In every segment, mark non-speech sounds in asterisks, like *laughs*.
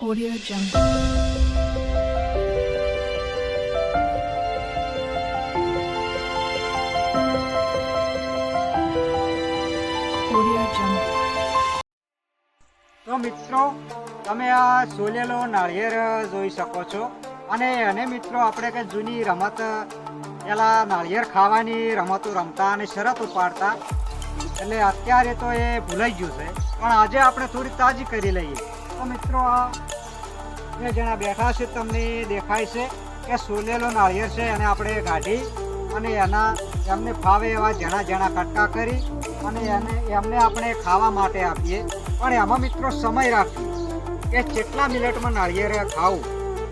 Audio Jungle. મિત્રો, તમે આ સોલેલો નાળિયેર જોઈ શકો છો. અને એને મિત્રો આપણે કે જૂની રમત, પેલા નાળિયેર ખાવાની રમતો રમતા અને શરત ઉપાડતા. એટલે અત્યારે તો એ ભૂલાઈ ગયું છે. પણ આજે આપણે થોડી તાજી કરી લઈએ. મિત્રો, બે જણા બેઠા છે, તમને દેખાય છે કે સોલેલો નાળિયેર છે, એને આપણે કાઢી અને એના, એમને ફાવે એવા જણા જણા કટકા કરી અને એને, એમને આપણે ખાવા માટે આપીએ. પણ એમાં મિત્રો સમય રાખીએ કે કેટલા મિનિટમાં નાળિયેર ખાવું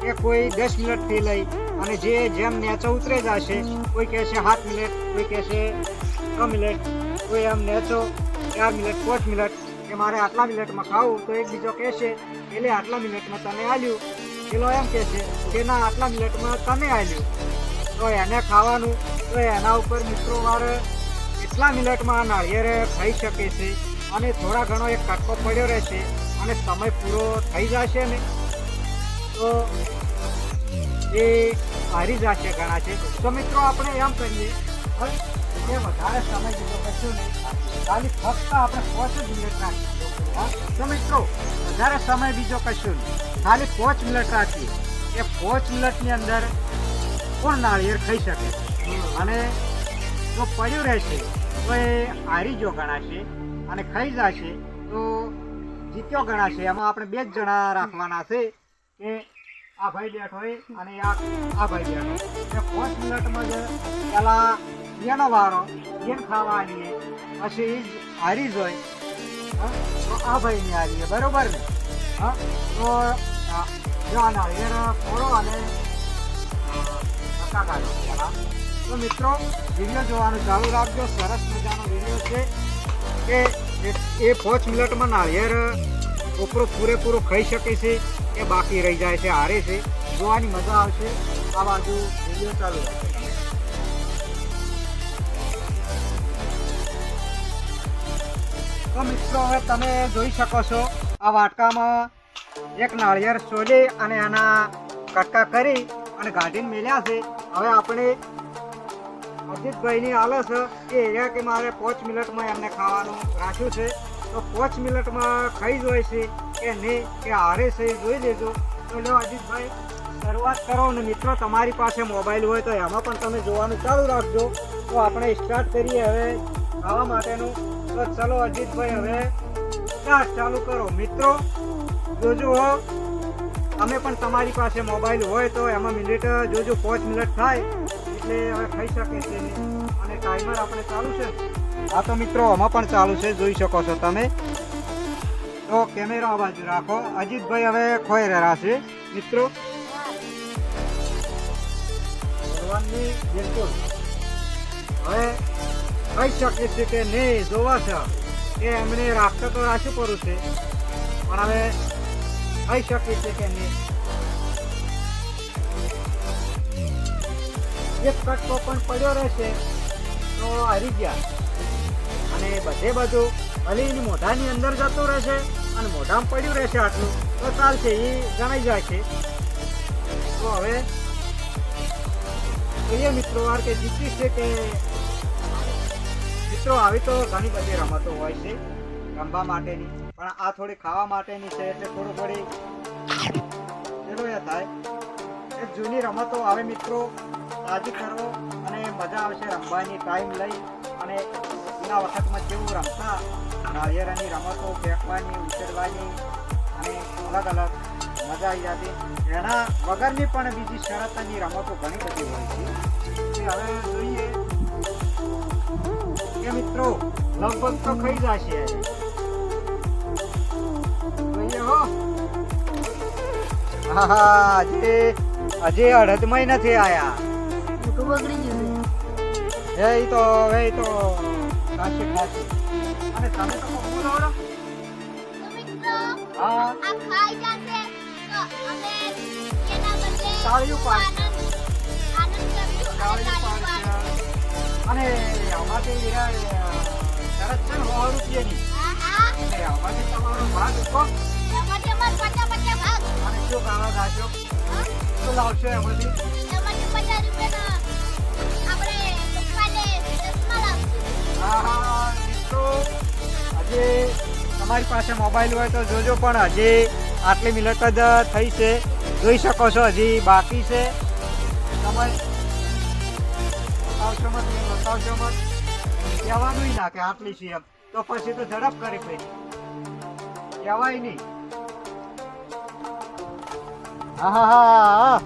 કે કોઈ દસ મિનિટથી લઈ અને જે જેમ નેચો ઉતરે જશે, કોઈ કહે છે સાત મિનિટ, કોઈ કહે છે છ મિનિટ, કોઈ એમ નેચો ચાર મિનિટ, પાંચ મિનિટ કે મારે આટલા મિનિટમાં ખાવું તો એક બીજો કહેશે એટલે આટલા મિનિટમાં તમે આલ્યું. પેલો એમ કહે છે, કે ના, આટલા મિનિટમાં તમે આલ્યું. તો એને ખાવાનું, તો એના ઉપર મિત્રો મારે કેટલા મિનિટમાં નાળિયેર થઈ શકે છે અને થોડા ઘણો એક કટકો પડ્યો રહેશે અને સમય પૂરો થઈ જશે ને. તો એ હારી જશે ઘણા છે. તો મિત્રો, આપણે એમ કરીએ. એ વધારે સમય બીજો કશું નહીં ખાલી ફક્ત આપણે પાંચ જ મિનિટ રાખીએ. તો મિત્રો, વધારે સમય બીજો કશું નહીં. ખાલી પાંચ મિનિટ રાખીએ. એ પાંચ મિનિટની અંદર કોણ નાળિયેર ખાઈ શકે? અને જો પડ્યું રહેશે, તો એ હારી જો ગણાશે અને ખાઈ જશે, તો જીત્યો ગણાશે. એમાં આપણે બે જ જણા રાખવાના છે કે આ ભાઈ બેઠો હોય અને આ આ ભાઈ બેઠો એ પાંચ મિનિટમાં જે પેલા એનો વારો એમ ખાવા આવીએ પછી એ જ હારી જ હોય? તો આ ભાઈની હારીએ બરોબર ને? હા? તો જો આ નાળિયેર ફોડો અને કાકા પેલા. તો મિત્રો, વીડિયો જોવાનું ચાલુ રાખજો. સરસ મજાનો વીડિયો છે. કે એ પાંચ મિનિટમાં નાળિયેર છોકરો પૂરેપૂરો ખાઈ શકે છે કે બાકી રહી જાય છે, હારે છે. જોવાની મજા આવશે. આ બાજુ વીડિયો ચાલુ તો મિત્રો, હવે તમે જોઈ શકો છો, આ વાટકામાં એક નાળિયેર સોલી અને એના કટકા કરી અને ગાંધીને મેલ્યા છે. હવે આપણે અજીતભાઈની આલસ એ કે મારે પાંચ મિનિટમાં એમને ખાવાનું રાખ્યું છે. તો પાંચ મિનિટમાં ખાઈ જ હોય છે. કે નહીં, કે હારે છે, જોઈ લેજો. તો લો, અજીતભાઈ, શરૂઆત કરો અને મિત્રો, તમારી પાસે મોબાઈલ હોય તો એમાં પણ તમે જોવાનું ચાલુ રાખજો. તો આપણે સ્ટાર્ટ કરીએ હવે ખાવા માટેનું. તો ચલો, અજીતભાઈ, હવે સ્ટાર્ટ ચાલુ કરો. મિત્રો, જોજો તમે પણ તમારી પાસે મોબાઈલ હોય તો એમાં મિનિટ, જોજો, પાંચ મિનિટ થાય. એટલે હવે ખાઈ શકે છે ટાઈમર આપણે ચાલુ છે. હા તો મિત્રો, આમાં પણ ચાલુ છે, જોઈ શકો છો તમે. તો કેમેરા આ બાજુ રાખો. અજીતભાઈ હવે ખોઈ રહ્યા છે. મિત્રો. બિલકુલ. હવે કહી શકે છે કે નહીં જોવા છે. કે એમને રાખતો તો રાખ્યું પડું છે. પણ હવે કહી શકે છે કે નહીં એક કટકો પણ પડ્યો રહેશે. તો હારી ગયા. અને બધે બધું અલીની મોઢાની અંદર જતું રહેશે અને મોઢામાં પડ્યું રહેશે આટલું, તો ચાલશે, એ જણાઈ જાય છે તો હવે જોઈએ મિત્રો, વાર કે જીતી છે કે મિત્રો, આવી તો ઘણી બધી રમતો હોય છે, રમવા માટેની, પણ આ થોડી ખાવા માટેની છે, એટલે થોડું થોડી થાય. એ જૂની રમતો આવે મિત્રો, તાજી કરો મજા આવશે રમવાની ટાઈમ લઈ અને જૂના વખતમાં જેવું રમતા નાળિયેરાની રમતો, ફેંકવાની, ઉછેરવાની અને અલગ અલગ મજા આવી જતી એના વગરની પણ બીજી શરતની રમતો ઘણી બધી હોય છે. હવે જોઈએ કે મિત્રો, લગભગ તો ખાઈ જશે. જોઈએ હો. હા હજી હજી અડધમય નથી આયા. બગડી ગયું એ તો હવે તો ખાસી ખાસી અને તમે તો? તો મિત્રો હા આ ખાઈ જશે તો અમે એના બદલે પાડશે. આનંદ કરશું તાળીઓ અને તાળીઓ પાડશે. પાડશું. અને આમાંથી હીરા, અ, શરત છે ને સો રૂપિયાની એટલે આમાંથી તમારો ભાગ ઉઠો એમાંથી અમારે પચાસ પચાસ ભાગ લાવશો હા? શું લાવશો એમાંથી તમારી પાસે મોબાઈલ હોય તો જોજો પણ હજી આટલી મિનિટ જ થઈ છે. જોઈ શકો છો, હજી બાકી છે. તમે બતાવશો મત બતાવશો મત. કહેવાનું ના કે આટલી છે એમ. તો પછી તો ઝડપ કરી પડી કહેવાય નહીં. હા હા હા.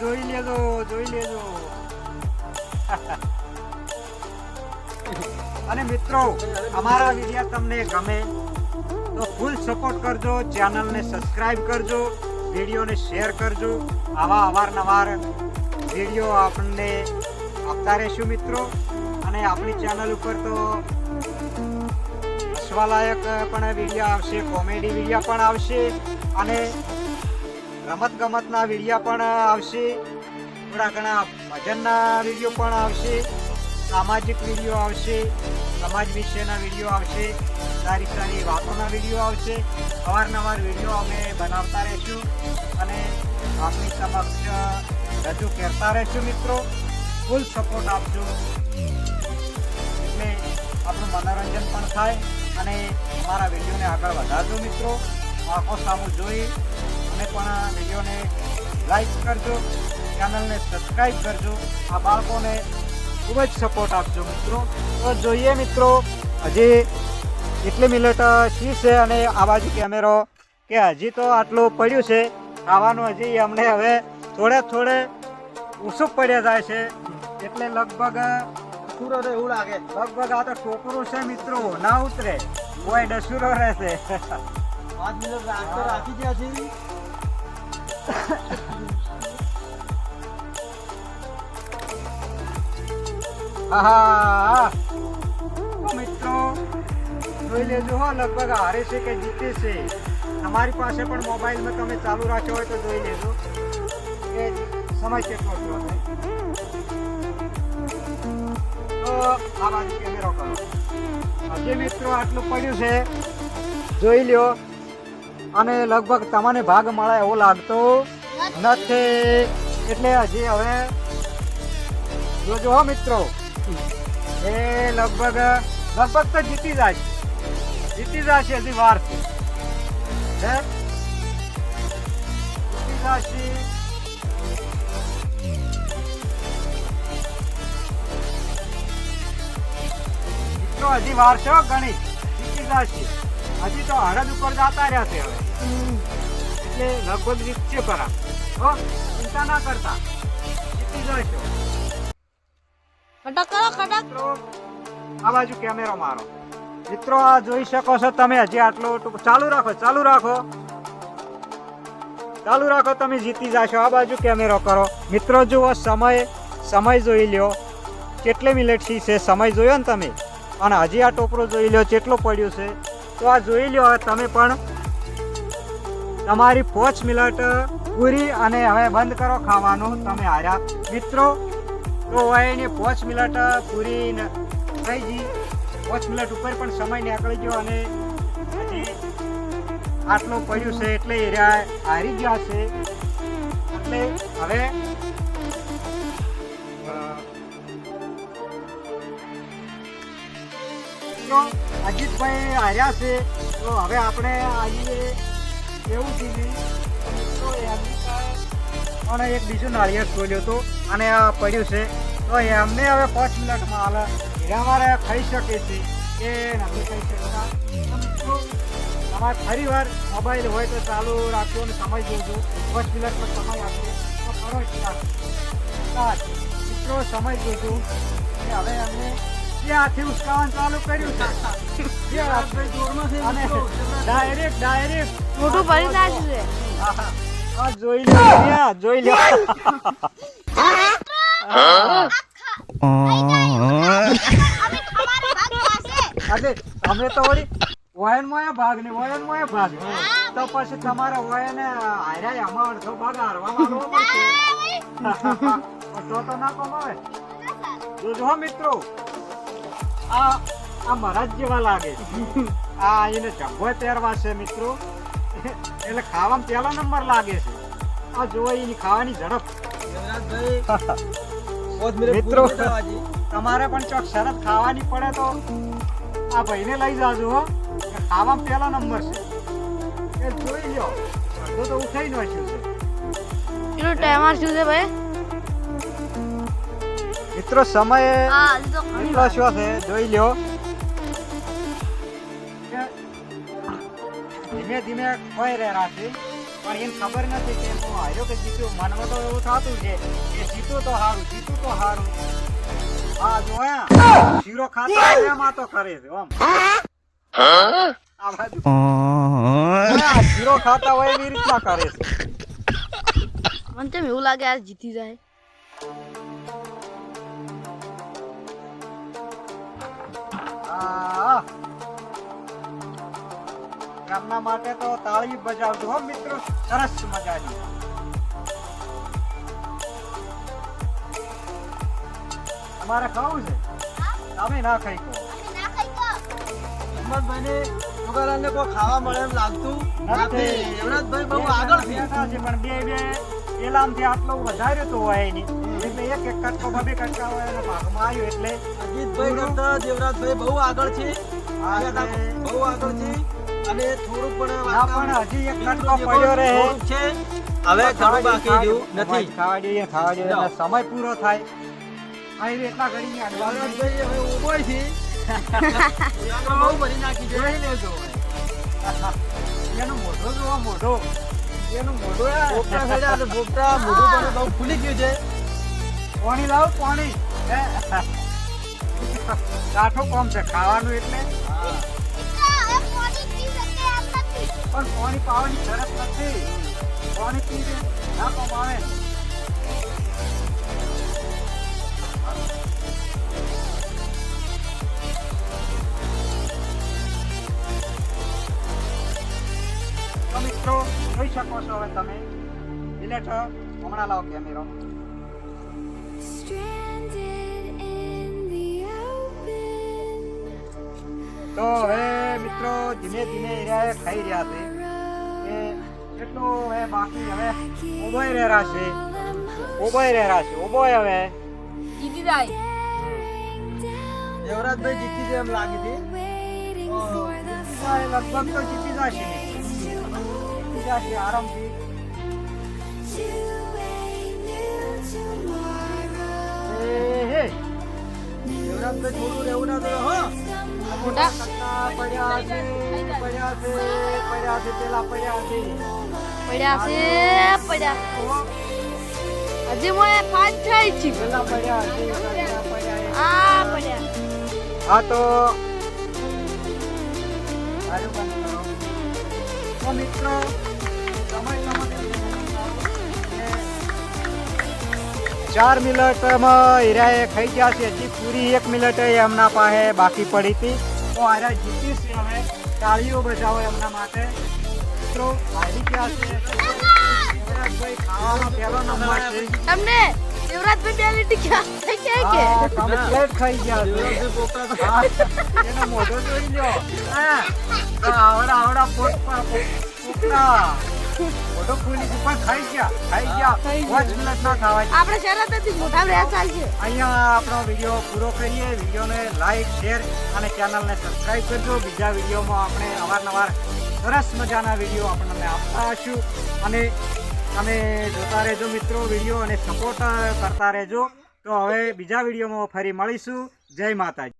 જોઈ લેજો જોઈ લેજો. અને મિત્રો, અમારા વીડિયો તમને ગમે તો ફૂલ સપોર્ટ કરજો ચેનલને સબસ્ક્રાઇબ કરજો, વિડીયોને શેર કરજો. આવા અવારનવાર વીડિયો આપણને આપતા રહેશું મિત્રો. અને આપણી ચેનલ ઉપર તો હસવાલાયક પણ વીડિયો આવશે કોમેડી વીડિયો પણ આવશે. અને રમત ગમતના વીડિયો પણ આવશે. થોડા ઘણા ભજનના વીડિયો પણ આવશે. સામાજિક વીડિયો આવશે. સમાજ વિશેના વીડિયો આવશે. સારી સારી વાતોના વીડિયો આવશે. અવારનવાર વીડિયો અમે બનાવતા રહીશું અને આપની સમક્ષ રજૂ કરતા રહીશું મિત્રો. ફૂલ સપોર્ટ આપજો. એટલે આપણું મનોરંજન પણ થાય અને અમારા વિડીયોને આગળ વધારજો મિત્રો. આંખો સામું જોઈ. અને પણ વિડીયોને લાઈક કરજો ચેનલને સબસ્ક્રાઈબ કરજો. આ બાળકોને ખૂબ જ સપોર્ટ આપજો મિત્રો. તો જોઈએ મિત્રો હજી એટલી મિનિટ શી છે અને આ બાજુ કેમેરો કે હજી તો આટલું પડ્યું છે ખાવાનું હજી અમને હવે થોડે થોડે ઓછું પડ્યા જાય છે. એટલે લગભગ સુરો તો એવું લાગે. લગભગ આ તો ટોકરું છે મિત્રો ના ઉતરે. કોઈ ડસુરો રહેશે. પાંચ મિનિટ રાખી ગયા છે. *laughs* મિત્રો, જોઈ લેજો હો, લગભગ હારે છે કે જીતે છે. તમારી પાસે પણ મોબાઈલમાં તમે ચાલુ રાખ્યો હોય તો જોઈ લેજો. કે સમય કેટલો થયો તો આ બાજુ કેમેરો કરો. હજી મિત્રો આટલું પડ્યું છે. જોઈ લ્યો. અને લગભગ તમને ભાગ મળે એવો લાગતું નથી. એટલે હજી હવે જોજો મિત્રો. એ લગભગ લગભગ તો જીતી જાય. જીતી જશે હજી વાર છે હે? જીતી મિત્રો હજી વાર છે જશે હજી તો હરદ ઉપર જતા રહ્યા છે હવે. એટલે લગભગ જીતશે ખરા હો ચિંતા ના કરતા. જીતી જાય કટક કરો કટક આ બાજુ કેમેરો મારો. મિત્રો આ જોઈ શકો છો તમે હજી આટલું ચાલુ રાખો ચાલુ રાખો. ચાલુ રાખો તમે જીતી જાશો. આ બાજુ કેમેરો કરો. મિત્રો જુઓ સમય સમય જોઈ લ્યો. કેટલી મિનિટ છે? સમય જોયો ને તમે? અને હજી આ ટોપરો જોઈ લ્યો કેટલો પડ્યો છે? તો આ જોઈ લ્યો તમે પણ. તમારી પોચ મિલટ, પૂરી અને હવે બંધ કરો ખાવાનું. તમે હાર્યા. મિત્રો, તો એની પોચ મિનિટ પૂરી થઈ ગઈ. પોચ મિલટ ઉપર પણ સમય નીકળી ગયો અને આટલું પડ્યું છે એટલે હારી ગયા છે. એટલે હવે મિત્રો અજીતભાઈ હાર્યા છે. તો હવે આપણે આવીએ એવું કીધું તો એમની એક બીજું નાળિયેર ખોલ્યું હતું અને આ પડ્યું છે. તો એમને હવે પાંચ મિનિટમાં હાલ હીરા ખાઈ શકે છે કે નથી ખાઈ શકતા. મિત્રો તમારે ફરી વાર મોબાઈલ હોય તો ચાલુ રાખજો અને સમય જોજો. પાંચ મિનિટમાં સમય આપજો તો મિત્રો, સમય જોજો. હવે અમને જે હાથી ઉસકાવાનું ચાલુ કર્યું છે. છે અને ડાયરેક્ટ ડાયરેક્ટ મોટું ભરી નાખશે આહા. જોઈ લો જોઈ લો. અમે તો વળી વયનમાં મોયા ભાગ ને વયનમાં એ ભાગ. તો પછી તમારે વયને હાર્યા અમારો ભાગ હારવા માંગવો *laughs* તો તો ના કમાવે. જોજો મિત્રો. આ આ મારા જ જેવા લાગે. આ એને જબ્બો પહેરવા છે મિત્રો. એટલે ખાવામાં પહેલો નંબર લાગે છે. આ જોવો એની ખાવાની ઝડપ. મિત્રો. તમારે પણ ચોક શરત ખાવાની પડે તો આ ભાઈને લઈ જાજો હો. ખાવામાં પહેલો નંબર છે. એ જોઈ લો અડધો તો ઉઠાઈ નાખ્યું છે. એનો ટાઈમર શું છે ભાઈ. મિત્રો સમય એટલો શું છે જોઈ લ્યો. ધીમે ધીમે ખોઈ રહ્યા છે. પણ એને ખબર નથી કે હું હાર્યો કે જીત્યું મનમાં તો એવું થતું છે કે જીતું તો હારું જીતું તો હારું. હા જોયા શીરો ખાતા હોય એમાં તો કરે છે આમ આ બાજુ. શીરો ખાતા હોય એવી રીતના કરે છે. મને તેમ એવું લાગે આ જીતી જાય. ગામના માટે તો તાળી બજાવજો હો મિત્રો. સરસ મજાની. તમારે ખાવું છે? તમે ના ખાઈ કહો ના છોકરાને કોઈ. ખાવા મળે એમ લાગતું નથી. દેવરાજભાઈ બહુ આગળ છે પણ બે બે પેલામથી આટલું વધાર્યું તો હોય એની એટલે એક એક કટકો બબે કટકા હોય એના ભાગમાં આવ્યો એટલે અજીતભાઈ કરતા દેવરાજભાઈ બહુ આગળ છે. બહુ આગળ છે. અને થોડુંક પણ ના પણ હજી એક કટકો પડ્યો રહે. છે. હવે ઘણું બાકી રહ્યું નથી. ખાવા દઈએ ખાવા દઈએ સમય પૂરો થાય. આવી એટલા ઘડી દેવરાજભાઈ હવે ઉભોય છે. બહુ ભરી નાખી જોઈ લેજો. એનો મોઢો જોવા મોઢો. પોપટા ખાધા અને પોપટા મોઢું પણ બહુ ફૂલી ગયું છે. પાણી લાવો પાણી? કાઠું કોમ છે ખાવાનું એટલે. પણ પાણી પાવાની જરૂર નથી. પાણી પીવે ના કોમ આવે મિત્રો જોઈ શકો છો હવે તમે. ડિલેટ હમણાં લાવો કેમેરો. તો હવે મિત્રો ધીમે ધીમે એરિયા ખાઈ રહ્યા છે. કે કેટલું હવે બાકી હવે ઉભોય રહેરા છે. ઉભોય રહેરા છે ઉભોય હવે. જીતી જાય. દેવરાજભાઈ જીતી જાય એમ લાગે હતી. લગભગ તો જીતી જશે. જીતી જશે આરામથી થોડું રહેવું ના તો હો મોટા પડ્યા છે પડ્યા છે પડ્યા છે પેલા પડ્યા છે પડ્યા છે પડ્યા હજી મને પાંચ થાય છે પેલા પડ્યા છે છે. આ પડ્યા હા તો મિત્રો ચાર મિનિટમાં હીરાએ ખાઈ ગયા છે. હજી પૂરી એક મિનિટ એમના પાસે બાકી પડી હતી. તો હારા જીતી છે હવે. તાળીઓ બજાવો એમના માટે. મિત્રો હારી ગયા છે. યુવરાજભાઈ પહેલો નંબર છે. તમને દેવરાજભાઈ બે લીટી ક્યાં થઈ કે કમ્પ્લીટ ખાઈ ગયા છે. દેવરાજભાઈ પોપટા તો હા, એનો મોઢો જોઈ લ્યો. હા, આવડા આવડા પોટ પર પોપડા. મોઢો પણ ખાઈ ગયા. ખાઈ ગયા. ખાઈ ગયા. ના ખાવા આપણે શરત હતી મોટા રહ્યા ચાલશે અહીંયા આપણો વીડિયો પૂરો કરીએ. વિડીયોને લાઈક શેર અને ચેનલને સબસ્ક્રાઈબ કરજો. બીજા વિડીયોમાં આપણે અવારનવાર સરસ મજાના વીડિયો આપણને આપતા હશું અને તમે જોતા રહેજો મિત્રો વીડિયો અને સપોર્ટ કરતા રહેજો. તો હવે બીજા વિડીયોમાં ફરી મળીશું. જય માતાજી.